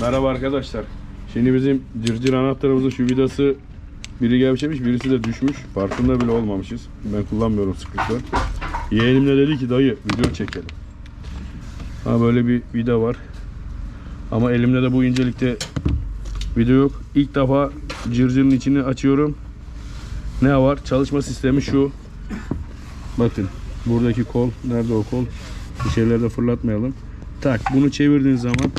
Merhaba arkadaşlar. Şimdi bizim cırcır anahtarımızın şu vidası biri gevşemiş birisi de düşmüş. Farkında bile olmamışız. Ben kullanmıyorum sıklıkla. Yeğenim de dedi ki dayı video çekelim. Ha böyle bir vida var. Ama elimde de bu incelikte video yok. İlk defa cırcırın içini açıyorum. Ne var? Çalışma sistemi şu. Bakın buradaki kol. Nerede o kol? Bir şeyleri de fırlatmayalım. Tak bunu çevirdiğin zaman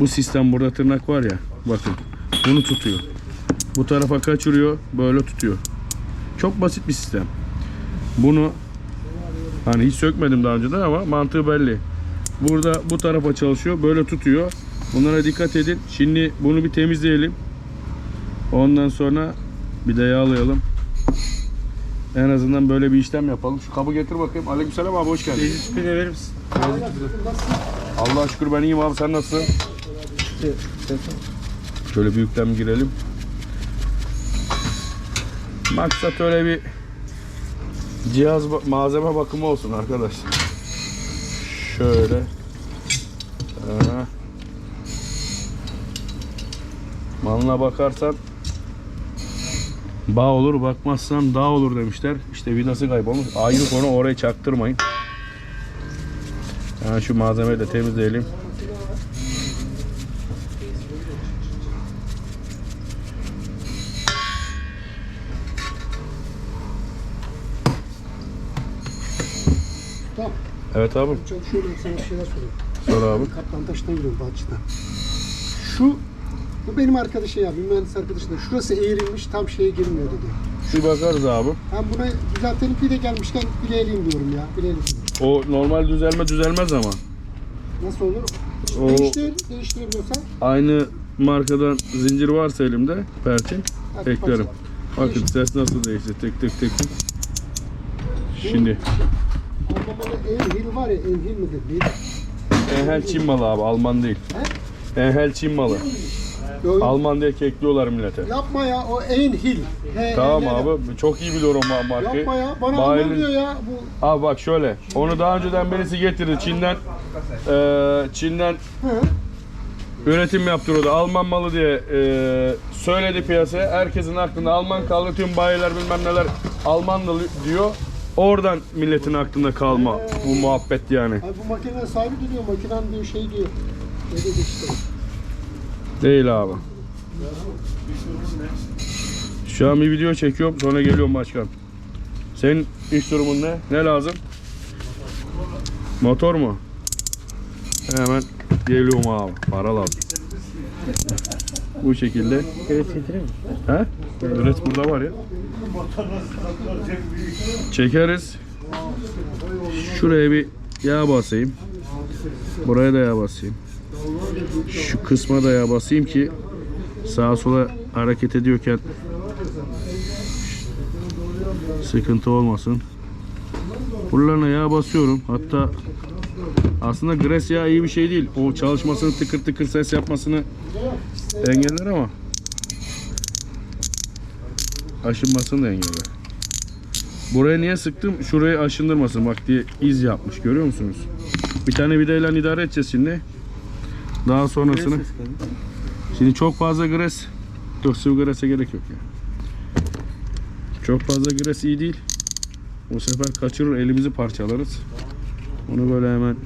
bu sistem burada tırnak var ya bakın bunu tutuyor. Bu tarafa kaçırıyor böyle tutuyor. Çok basit bir sistem. Bunu hani hiç sökmedim daha önceden ama mantığı belli. Burada bu tarafa çalışıyor böyle tutuyor. Bunlara dikkat edin. Şimdi bunu bir temizleyelim. Ondan sonra bir de yağlayalım. En azından böyle bir işlem yapalım. Şu kabı getir bakayım. Aleykümselam abi hoş geldin. De verir misin? Allah'a şükür ben iyiyim abi sen nasılsın? Şöyle büyükten girelim. Maksat öyle bir cihaz malzeme bakımı olsun arkadaşlar. Şöyle. Aha. Malına bakarsan bağ olur bakmazsan dağ olur demişler. İşte vidası kaybolmuş. Ayrı konu orayı çaktırmayın. Ha, şu malzemeyi de temizleyelim. Tamam. Evet abi. Çalışıyorum sana bir şeyler sorayım. Sor abi. Kaplantaş'tan giriyorum Balçı'dan. Şu, bu benim arkadaşım ya, bir mühendis arkadaşım da. Şurası eğrilmiş, tam şeye girmiyor dedi. Bir bakarız abi. Ben buna düzeltelim bir de gelmişken bileğleyim diyorum ya, bileğlim. O normal düzelme düzelmez ama. Nasıl olur? O Değiştir, değiştirebiliyorsan. aynı markadan zincir varsa elimde perçin hadi eklerim. Bakın ses nasıl değişti tek tek tek. tek. Şimdi Enhil var ya, Enhil midir? Değil. Enhel Çin malı abi Alman değil. Enhel Çin malı. Yo, yo. Alman diye kekliyorlar millete. Yapma ya, o Enhil. He, Tamam abi çok iyi biliyorum ben markayı. Yapma ya, bana Bayilin- Alman diyor ya. Bu, Abi bak şöyle. Onu daha önceden birisi getirdi Çin'den. eee, Çin'den hı. üretim yaptırıyordu. Alman malı diye eee, söyledi piyasaya. Herkesin aklında Alman kaldı. Tüm bayiler bilmem neler Alman da diyor. Oradan milletin aklında kalma bu muhabbet yani. Abi bu makinenin sahibi de diyor, makinen diyor şey diyor. Ne dedi işte. Değil abi. Şu an bir video çekiyorum sonra geliyorum başkan. Senin iş durumun ne? Ne lazım? Motor mu? Hemen geliyorum abi. Para lazım. Bu şekilde. Evet getirir mi? He? Üret burada var ya. Çekeriz. Şuraya bir yağ basayım. Buraya da yağ basayım. Şu kısma da yağ basayım ki sağa sola hareket ediyorken sıkıntı olmasın. Buralarına yağ basıyorum. Hatta aslında gres yağı iyi bir şey değil. O çalışmasını tıkır tıkır ses yapmasını engeller ama aşınmasını da engeller. Buraya niye sıktım? Şurayı aşındırmasın bak diye iz yapmış görüyor musunuz? Bir tane vidayla idare edeceğiz şimdi. Daha sonrasını. Şimdi çok fazla gres. Yok sıvı grese gerek yok ya. Çok fazla gres iyi değil. Bu sefer kaçırır elimizi parçalarız. Onu böyle hemen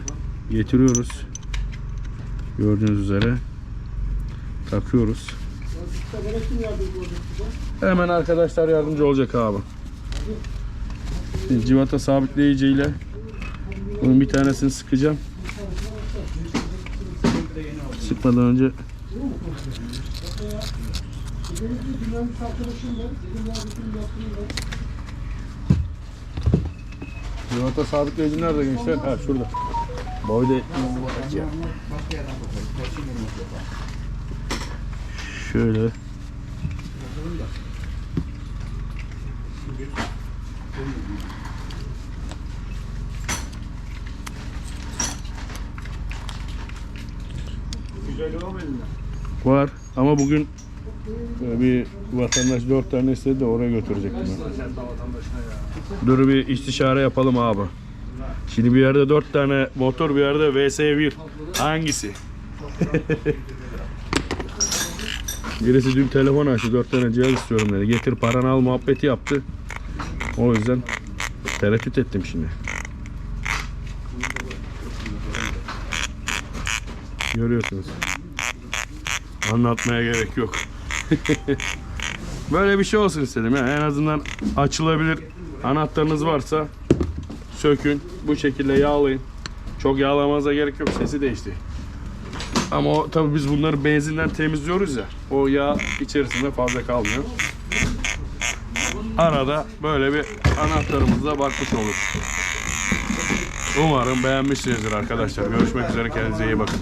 getiriyoruz. Gördüğünüz üzere takıyoruz. Hemen arkadaşlar yardımcı olacak abi. Civata sabitleyiciyle bunun bir tanesini sıkacağım. Sıkmadan önce civata sabitleyici nerede gençler? Ha şurada. Boyda Şöyle. Var ama bugün e, bir vatandaş dört tane istedi de oraya götürecektim ben. Dur bir istişare yapalım abi. Şimdi bir yerde dört tane motor bir yerde VS1. Hangisi? Birisi dün telefon açtı. Dört tane cihaz istiyorum dedi. Getir paranı al muhabbeti yaptı. O yüzden tereddüt ettim şimdi. Görüyorsunuz. Anlatmaya gerek yok. Böyle bir şey olsun istedim ya. En azından açılabilir anahtarınız varsa sökün. Bu şekilde yağlayın. Çok yağlamanıza gerek yok. Sesi değişti. Ama tabii biz bunları benzinden temizliyoruz ya. O yağ içerisinde fazla kalmıyor. Arada böyle bir anahtarımızla bakmış olur. Umarım beğenmişsinizdir arkadaşlar. Görüşmek üzere. Kendinize iyi bakın.